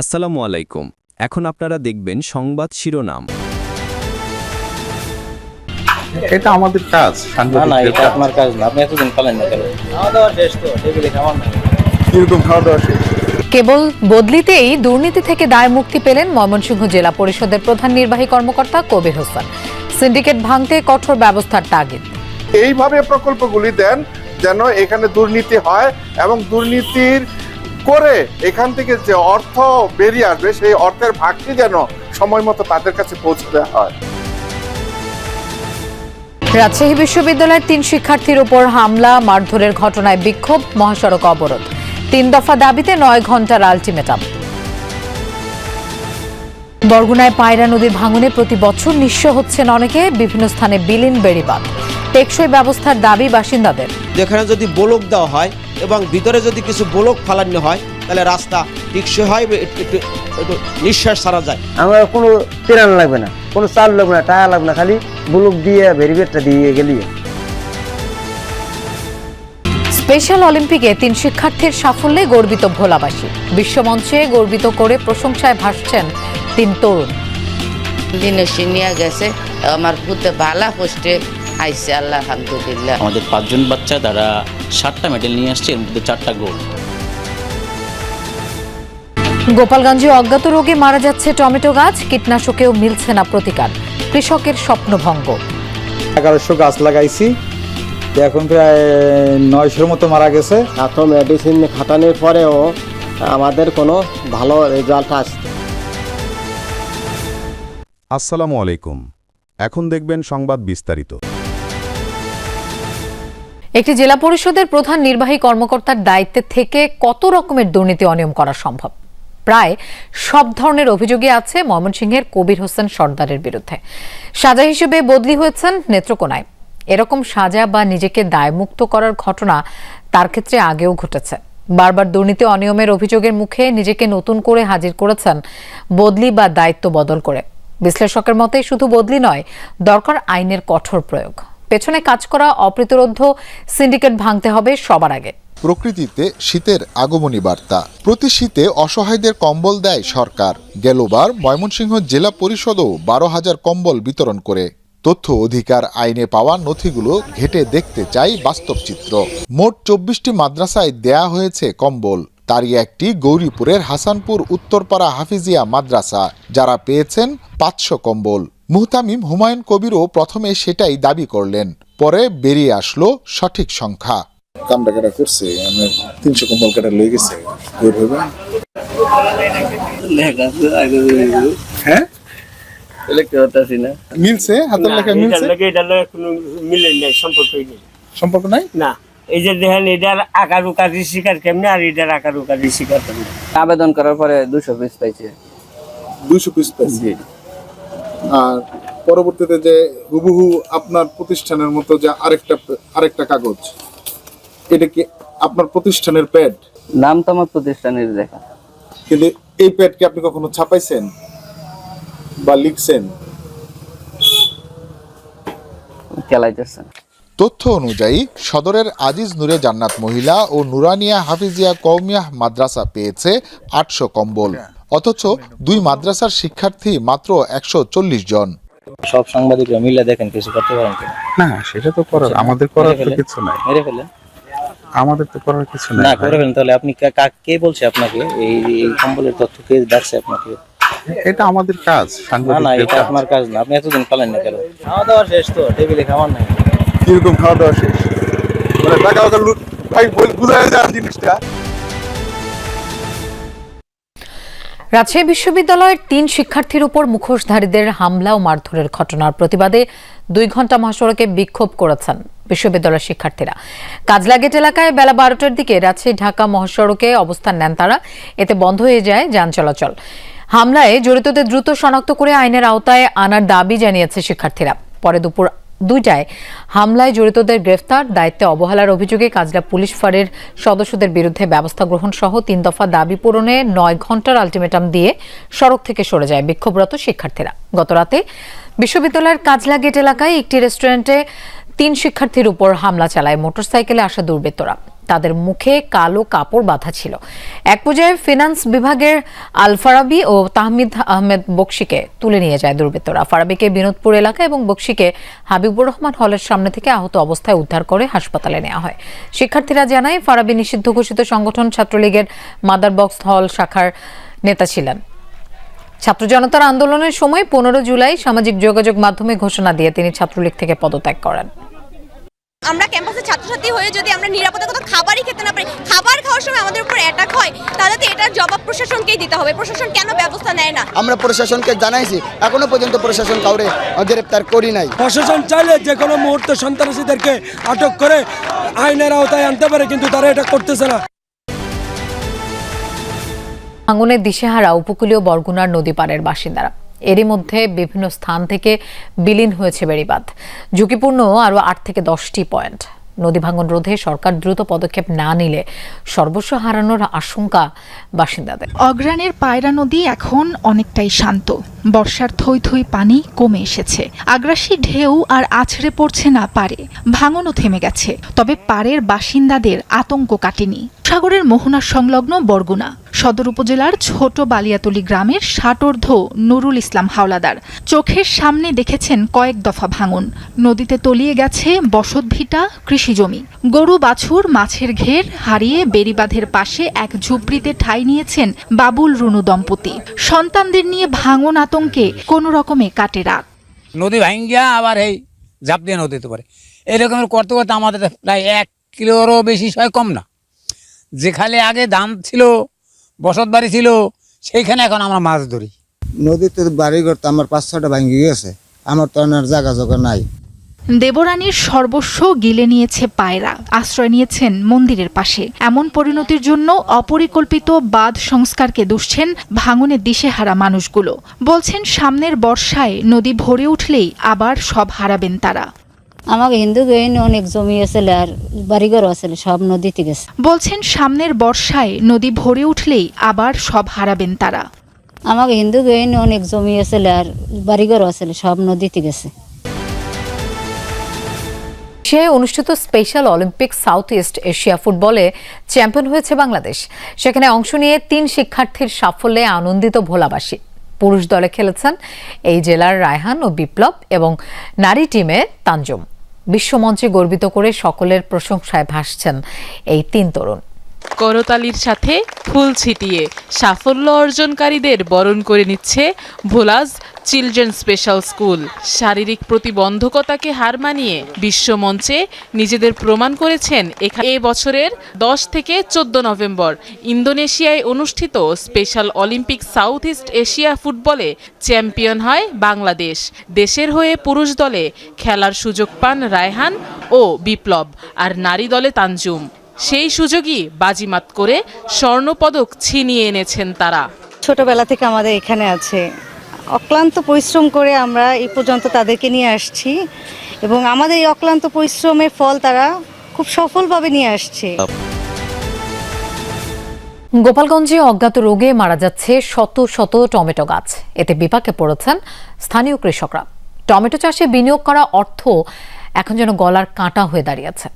আসসালামু আলাইকুম। এখন আপনারা দেখবেন সংবাদ শিরোনাম। এটা আমাদের কাজ না না এটা আপনার কাজ না আপনি এতদিন পালেন না কেন? খাওয়া দাওয়া শেষ তো টেবিলে খাওয়ার না কীরকম খাওয়া দাওয়া শেষ? কেবল বদলিতেই দুর্নীতি থেকে দায় মুক্তি পেলেন ময়মনসিংহ জেলা পরিষদের প্রধান নির্বাহী কর্মকর্তা কবির হোসেন। সিন্ডিকেট ভাঙতে কঠোর ব্যবস্থার তাগিদ। এইভাবে প্রকল্পগুলি দেন যেন এখানে দুর্নীতি হয় এবং দুর্নীতির করে এখান থেকে যে অর্থ বেরিয়ে আসবে, সেই অর্থের ভাগটি যেন সময় মতো তাদের কাছে পৌঁছে দেওয়া হয়। রাজশাহী বিশ্ববিদ্যালয়ের তিন শিক্ষার্থীর উপর হামলা, মারধরের ঘটনায় বিক্ষোভ, মহাসড়ক অবরোধ। তিন দফা দাবিতে নয় ঘণ্টার আলটিমেটাম। বরগুনায় পায়রা নদীর ভাঙনে প্রতি বছর নিঃস্ব হচ্ছেন অনেকে, বিভিন্ন স্থানে বিলীন বেড়িবাঁধ। টেকসই ব্যবস্থার দাবি বাসিন্দাদের। যেখানে যদি ব্লক দেওয়া হয় এবং ভিতরে যদি কিছু ব্লক ফালানো হয় তাহলে রাস্তা টিকসই হয় একটু নিঃশ্বাস ছাড়া যায়। আমার কোনো তেরান লাগবে না কোনো চাল লাগবে না টায়া লাগবে না খালি বুলুক দিয়ে ভেরিবেটটা দিয়ে গেলি স্পেশাল অলিম্পিকে তিন শিক্ষার্থীর সাফল্যে গর্বিত ভোলাবাসী। বিশ্বমঞ্চে গর্বিত করে প্রশংসায় ভাসছেন তিন তরুণ। দিনে নিয়ে গেছে আমার পুতে ভালা পোস্টে আইসে আল্লাহ আলহামদুলিল্লাহ। আমাদের পাঁচজন বাচ্চা তারা সাতটা মেডেল নিয়ে আসছে এর মধ্যে চারটা গোল গোপালগঞ্জে অজ্ঞাত রোগে মারা যাচ্ছে টমেটো গাছ কীটনাশকেও মিলছে না প্রতিকার কৃষকের স্বপ্নভঙ্গ এগারোশো গাছ লাগাইছি এখন প্রায় নয়শোর মতো মারা গেছে। এত মেডিসিন খাটানোর পরেও আমাদের কোনো ভালো রেজাল্ট আসছে আসসালামু আলাইকুম। এখন দেখবেন সংবাদ বিস্তারিত। একটি জেলা পরিষদের প্রধান নির্বাহী কর্মকর্তার দায়িত্বে থেকে কত রকমের দুর্নীতি অনিয়ম করা সম্ভব? প্রায় সব ধরনের অভিযোগই আছে ময়মনসিংহের কবির হোসেন সর্দারের বিরুদ্ধে। সাজা হিসেবে বদলি হয়েছেন নেত্রকোনায়। এরকম সাজা বা নিজেকে দায়মুক্ত করার ঘটনা তার ক্ষেত্রে আগেও ঘটেছে। বারবার দুর্নীতি অনিয়মের অভিযোগের মুখে নিজেকে নতুন করে হাজির করেছেন বদলি বা দায়িত্ব বদল করে। বিশ্লেষকের মতে শুধু বদলি নয়, দরকার আইনের কঠোর প্রয়োগ। পেছনে কাজ করা অপ্রতিরোধ সিন্ডিকেট ভাঙতে হবে সবার আগে। প্রকৃতিতে শীতের আগমনী বার্তা। প্রতি শীতে অসহায়দের কম্বল দেয় সরকার। গেলবার ময়মনসিংহ জেলা পরিষদও বারো হাজার কম্বল বিতরণ করে। তথ্য অধিকার আইনে পাওয়া নথিগুলো ঘেটে দেখতে চাই বাস্তব চিত্র মোট চব্বিশটি মাদ্রাসায় দেয়া হয়েছে কম্বল। তারই একটি গৌরীপুরের হাসানপুর উত্তরপাড়া হাফিজিয়া মাদ্রাসা যারা পেয়েছেন পাঁচশো কম্বল। মুহতামিম হুমায়ুন কবিরও প্রথমে সেটাই দাবি করলেন পরে বেরিয়ে আসলো সঠিক সংখ্যা। কামটা কাটা করছে আমার তিনশো কম্বল কাটা লেগে গেছে হ্যাঁ? মিলছে? হাতের লেখা মিলছে? সম্পর্ক নাই? না। এই যে দেখেন এটার আকার উকারি শিকার কেমনে আর এটার আকার উকারি শিকার কেমনে? আবেদন করার পরে দুশো পিস পাইছে। দুইশো পিস পাইছি। আর পরবর্তীতে যে হুবহু আপনার প্রতিষ্ঠানের মতো যে আরেকটা আরেকটা কাগজ এটা কি আপনার প্রতিষ্ঠানের প্যাড নাম তো আমার প্রতিষ্ঠানের দেখা কিন্তু এই প্যাড কি আপনি কখনো ছাপাইছেন বা লিখছেন? খেলাইতেছেন তথ্য অনুযায়ী সদরের আজিজ নূরে জান্নাত মহিলা ও নুরানিয়া হাফিজিয়া কৌমিয়াহ মাদ্রাসা পেয়েছে আটশো কম্বল। অথচ দুই মাদ্রাসার শিক্ষার্থী মাত্র একশো চল্লিশ জন। সব সাংবাদিকরা মিলে দেখেন কিছু করতে পারেন না সেটা তো করার আমাদের করার তো কিছু নাই। মেরে ফেলেন? আমাদের তো করার কিছু না নাই করে ফেলেন তাহলে আপনি কা- কা- কে বলছে আপনাকে? এই এই কম্বলের তথ্য কে ডাকছে আপনাকে? এটা আমাদের কাজ না না এটা আপনার কাজ না আপনি এতদিন পালেন না কেন? খাওয়া দাওয়া শেষ তো টেবিলে খাওয়ার নাই। কীরকম খাওয়া দাওয়া শেষ? মানে টাকা টাকা লুট ভাই বুঝায় যান জিনিসটা। রাজশাহী বিশ্ববিদ্যালয়ের তিন শিক্ষার্থীর উপর মুখোশধারীদের হামলা ও মারধরের ঘটনার প্রতিবাদে দুই ঘণ্টা মহাসড়কে বিক্ষোভ করেছেন বিশ্ববিদ্যালয়ের শিক্ষার্থীরা। কাজলা গেট এলাকায় বেলা বারোটার দিকে রাজশাহী ঢাকা মহাসড়কে অবস্থান নেন তারা। এতে বন্ধ হয়ে যায় যান চলাচল। হামলায় জড়িতদের দ্রুত শনাক্ত করে আইনের আওতায় আনার দাবি জানিয়েছে শিক্ষার্থীরা। পরে দুপুর দুইটায়। হামলায় জড়িতদের গ্রেফতার, দায়িত্বে অবহেলার অভিযোগে কাজলা পুলিশ ফাঁড়ের সদস্যদের বিরুদ্ধে ব্যবস্থা গ্রহণ সহ তিন দফা দাবি পূরণে নয় ঘণ্টার আলটিমেটাম দিয়ে সড়ক থেকে সরে যায় বিক্ষোভরত শিক্ষার্থীরা। গতরাতে বিশ্ববিদ্যালয়ের কাজলা গেট এলাকায় একটি রেস্টুরেন্টে তিন শিক্ষার্থীর উপর হামলা চালায় মোটরসাইকেলে আসা দুর্বৃত্তরা। তাদের মুখে কালো কাপড় বাঁধা ছিল। এক পর্যায়ে ফিনান্স বিভাগের আলফারাবি ও তাহমিদ আহমেদ বক্সিকে তুলে নিয়ে যায় দুর্বৃত্তরা। ফারাবিকে বিনোদপুর এলাকা এবং বক্সিকে হাবিবুর রহমান হলের সামনে থেকে আহত অবস্থায় উদ্ধার করে হাসপাতালে নেওয়া হয়। শিক্ষার্থীরা জানায়, ফারাবি নিষিদ্ধ ঘোষিত সংগঠন ছাত্রলীগের মাদার বক্স হল শাখার নেতা ছিলেন। ছাত্র জনতার আন্দোলনের সময় পনেরো জুলাই সামাজিক যোগাযোগ মাধ্যমে ঘোষণা দিয়ে তিনি ছাত্রলীগ থেকে পদত্যাগ করেন। আমরা ক্যাম্পাসে ছাত্রছাত্রী হয়ে যদি আমরা নিরাপদে কোনো খাবারই খেতে না পারি খাবার খাওয়ার সময় আমাদের উপর অ্যাটাক হয় তাহলে তো এটার জবাব প্রশাসনকেই দিতে হবে। প্রশাসন কেন ব্যবস্থা নেয় না? আমরা প্রশাসনকে জানাইছি এখনও পর্যন্ত প্রশাসন কাউরে গ্রেপ্তার করি নাই। প্রশাসন চাইলে যে কোনো মুহূর্তে সন্ত্রাসীদেরকে আটক করে আইনের আওতায় আনতে পারে কিন্তু তারা এটা করতেছে না। ভাঙনের দিশেহারা উপকূলীয় বরগুনার নদী পাড়ের বাসিন্দারা। এরই মধ্যে বিভিন্ন স্থান থেকে বিলীন হয়েছে বেড়িবাঁধ। ঝুঁকিপূর্ণ আরও আট থেকে দশটি পয়েন্ট। নদী ভাঙন রোধে সরকার দ্রুত পদক্ষেপ না নিলে সর্বস্ব হারানোর আশঙ্কা বাসিন্দাদের। অগ্রাণের পায়রা নদী এখন অনেকটাই শান্ত। বর্ষার থই থই পানি কমে এসেছে। আগ্রাসী ঢেউ আর আছড়ে পড়ছে না পারে। ভাঙনও থেমে গেছে। তবে পাড়ের বাসিন্দাদের আতঙ্ক কাটেনি। সাগরের মোহনা সংলগ্ন বরগুনা। সদর উপজেলার ছোট বালিয়াতলি গ্রামের ষাটোর্ধ নুরুল ইসলাম হাওলাদার। চোখের সামনে দেখেছেন কয়েক দফা ভাঙন। নদীতে তলিয়ে গেছে বসতভিটা কৃষিজমি গরু বাছুর, মাছের ঘের হারিয়ে বেড়িবাঁধের পাশে এক ঝুপড়িতে ঠাঁই নিয়েছেন বাবুল রুনু দম্পতি। সন্তানদের নিয়ে ভাঙন আতঙ্কে কোনো রকমে কাটে রাত। নদী ভাঙ্গিয়া আবার এই ঝাঁপ দিয়ে নদী পারে এরকমের করতে করতে আমাদের প্রায় এক কিলোরও বেশি সয় কম না। যেখানে আগে দাম ছিল বসত বাড়ি ছিল সেইখানে এখন আমরা মাছ ধরি। নদীতে বাড়ি তো আমার পাঁচ ছটা ভাঙ্গি গেছে। আমার তো আর জায়গা জগা নাই। দেবরানীর সর্বস্ব গিলে নিয়েছে পায়রা আশ্রয় নিয়েছেন মন্দিরের পাশে। এমন পরিণতির জন্য অপরিকল্পিত বাঁধ সংস্কারকে দুষছেন ভাঙনের দিশেহারা মানুষগুলো। বলছেন সামনের বর্ষায় নদী ভরে উঠলেই আবার সব হারাবেন তারা। আমাকে হিন্দু গহিন অনেক জমি আছে আর বাড়িঘর আছে সব নদীতে গেছে। বলছেন সামনের বর্ষায় নদী ভরে উঠলেই আবার সব হারাবেন তারা। আমাকে হিন্দু গহিন অনেক জমি আছে আর বাড়িঘর আছে সব নদীতে গেছে। সে অনুষ্ঠিত special Olympic South East Asia ফুটবলে চ্যাম্পিয়ন হয়েছে বাংলাদেশ। সেখানে অংশ নিয়ে তিন শিক্ষার্থীর সাফল্যে আনন্দিত ভোলাবাসী। পুরুষ দলে খেলেছেন এই জেলার রায়হান ও বিপ্লব এবং নারী টিমে তানজুম। বিশ্বমঞ্চে গর্বিত করে সকলের প্রশংসায় ভাসছেন এই তিন তরুণ। করতালির সাথে ফুল ছিটিয়ে সাফল্য অর্জনকারীদের বরণ করে নিচ্ছে ভোলাজ চিলড্রেন স্পেশাল স্কুল। শারীরিক প্রতিবন্ধকতাকে হার মানিয়ে বিশ্বমঞ্চে নিজেদের প্রমাণ করেছেন এ বছরের দশ থেকে চোদ্দ নভেম্বর। ইন্দোনেশিয়ায় অনুষ্ঠিত special Olympic South East Asia ফুটবলে চ্যাম্পিয়ন হয় বাংলাদেশ। দেশের হয়ে পুরুষ দলে খেলার সুযোগ পান রায়হান ও বিপ্লব, আর নারী দলে তানজুম। সেই সুযোগই বাজিমাত করে স্বর্ণপদক ছিনিয়ে এনেছেন তারা। ছোটবেলা থেকে আমাদের এখানে আছে। অক্লান্ত পরিশ্রম করে আমরা এই পর্যন্ত তাদেরকে নিয়ে আসছি এবং আমাদের এই অক্লান্ত পরিশ্রমের ফল তারা খুব সফলভাবে নিয়ে আসছে। গোপালগঞ্জে অজ্ঞাত রোগে মারা যাচ্ছে শত শত টমেটো গাছ। এতে বিপাকে পড়েছেন স্থানীয় কৃষকরা। টমেটো চাষে বিনিয়োগ করা অর্থ এখন যেন গলার কাঁটা হয়ে দাঁড়িয়েছে।